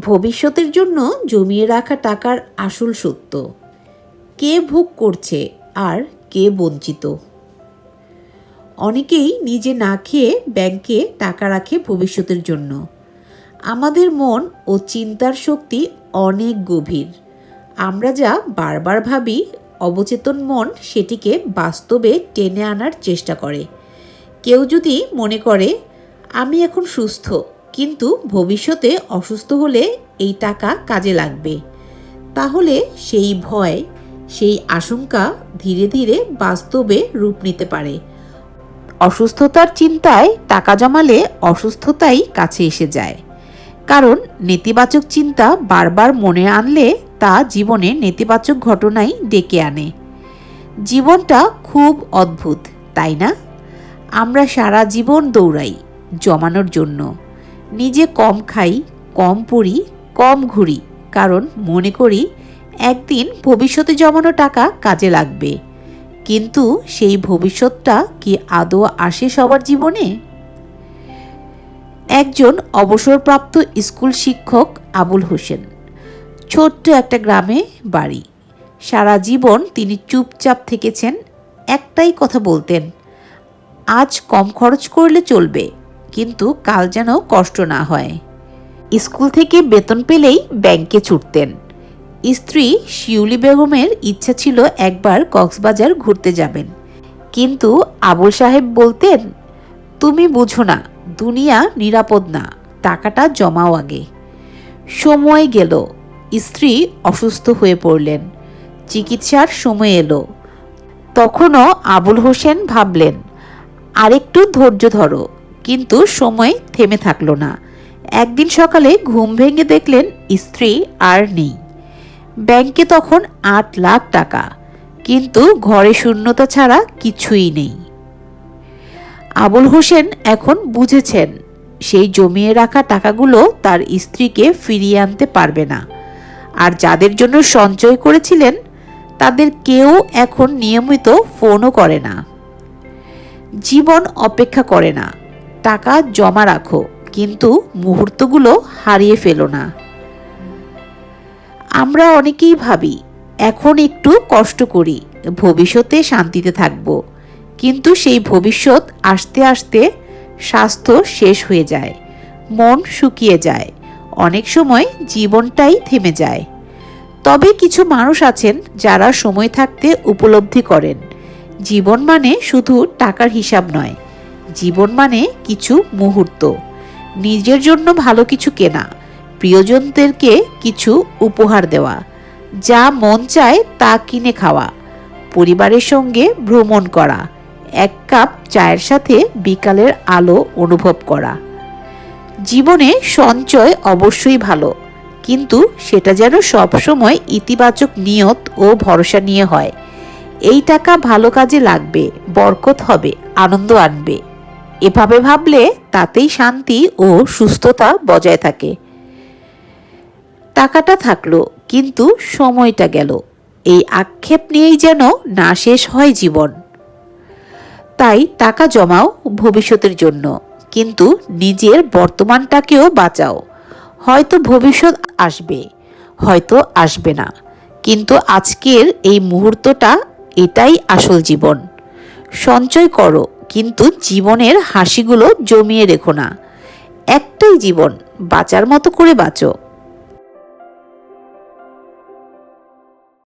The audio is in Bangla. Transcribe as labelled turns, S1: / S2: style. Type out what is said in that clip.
S1: ভবিষ্যতের জন্য জমিয়ে রাখা টাকার আসল সত্য। কে ভোগ করছে আর কে বঞ্চিত? অনেকেই নিজে না খেয়ে ব্যাংকে টাকা রাখে ভবিষ্যতের জন্য। আমাদের মন ও চিন্তার শক্তি অনেক গভীর। আমরা যা বারবার ভাবি, অবচেতন মন সেটিকে বাস্তবে টেনে আনার চেষ্টা করে। কেউ যদি মনে করে, আমি এখন সুস্থ কিন্তু ভবিষ্যতে অসুস্থ হলে এই টাকা কাজে লাগবে। তাহলে সেই ভয়, সেই আশঙ্কা ধীরে ধীরে বাস্তবে রূপ নিতে পারে। অসুস্থতার চিন্তায় টাকা জমালে অসুস্থতাই কাছে এসে যায়। কারণ নেতিবাচক চিন্তা বারবার মনে আনলে তা জীবনে নেতিবাচক ঘটনাই ডেকে আনে। জীবনটা খুব অদ্ভুত, তাই না? আমরা সারা জীবন দৌড়াই, জমানোর জন্য। নিজে কম খাই, কম পড়ি কম ঘুরি। কারণ মনে করি, একদিন ভবিষ্যতে জমানো টাকা কাজে লাগবে। কিন্তু সেই ভবিষ্যৎটা কি আদৌ আসে সবার জীবনে? একজন অবসরপ্রাপ্ত স্কুল শিক্ষক আবুল হোসেন। ছোট্ট একটা গ্রামে বাড়ি। সারা জীবন তিনি চুপচাপ থেকেছেন, একটাই কথা বলতেন, আজ কম খরচ করলে চলবে। কিন্তু কাল যেন কষ্ট না হয়। স্কুল থেকে বেতন পেলেই ব্যাংকে ছুটতেন। স্ত্রী শিউলি বেগমের ইচ্ছা ছিল একবার কক্সবাজার ঘুরতে যাবেন। কিন্তু আবুল সাহেব বলতেন, তুমি বুঝো না, দুনিয়া নিরাপদ না, টাকাটা জমাও আগে। সময় গেল। স্ত্রী অসুস্থ হয়ে পড়লেন। চিকিৎসার সময় এলো। তখনও আবুল হোসেন ভাবলেন, আরেকটু ধৈর্য ধরো। কিন্তু সময় থেমে থাকল না। একদিন সকালে ঘুম ভেঙে দেখলেন স্ত্রী আর নেই। ব্যাংকে তখন আট লাখ টাকা, কিন্তু ঘরে শূন্যতা ছাড়া কিছুই নেই। আবুল হোসেন এখন বুঝেছেন, সেই জমিয়ে রাখা টাকাগুলো তার স্ত্রীকে ফিরিয়ে আনতে পারবে না। আর যাদের জন্য সঞ্চয় করেছিলেন, তাদের কেউ এখন নিয়মিত ফোনও করে না। জীবন অপেক্ষা করে না। টাকা জমা রাখো, কিন্তু মুহূর্তগুলো হারিয়ে ফেলো না। আমরা অনেকেই ভাবি, এখন একটু কষ্ট করি, ভবিষ্যতে শান্তিতে থাকব। কিন্তু সেই ভবিষ্যৎ আসতে আসতে স্বাস্থ্য শেষ হয়ে যায়, মন শুকিয়ে যায়, অনেক সময় জীবনটাই থেমে যায়। তবে কিছু মানুষ আছেন যারা সময় থাকতে উপলব্ধি করেন। জীবন মানে শুধু টাকার হিসাব নয় জীবন মানে কিছু মুহূর্ত। নিজের জন্য ভালো কিছু কেনা, প্রিয়জনদেরকে কিছু উপহার দেওয়া, যা মন চায় তা কিনে খাওয়া, পরিবারের সঙ্গে ভ্রমণ করা, এক কাপ চায়ের সাথে বিকালের আলো অনুভব করা। জীবনে সঞ্চয় অবশ্যই ভালো, কিন্তু সেটা যেন সবসময় ইতিবাচক নিয়ত ও ভরসা নিয়ে হয়। এই টাকা ভালো কাজে লাগবে, বরকত হবে, আনন্দ আনবে। এভাবে ভাবলে তাতেই শান্তি ও সুস্থতা বজায় থাকে। টাকাটা থাকল, কিন্তু সময়টা গেল। এই আক্ষেপ নিয়েই যেন না শেষ হয় জীবন। তাই টাকা জমাও ভবিষ্যতের জন্য, কিন্তু নিজের বর্তমানটাকেও বাঁচাও। হয়তো ভবিষ্যৎ আসবে, হয়তো আসবে না, কিন্তু আজকের এই মুহূর্তটা এটাই আসল জীবন। সঞ্চয় করো কিন্তু জীবনের হাসিগুলো জমিয়ে রেখো না। একটাই জীবন বাঁচার মতো করে বাঁচো।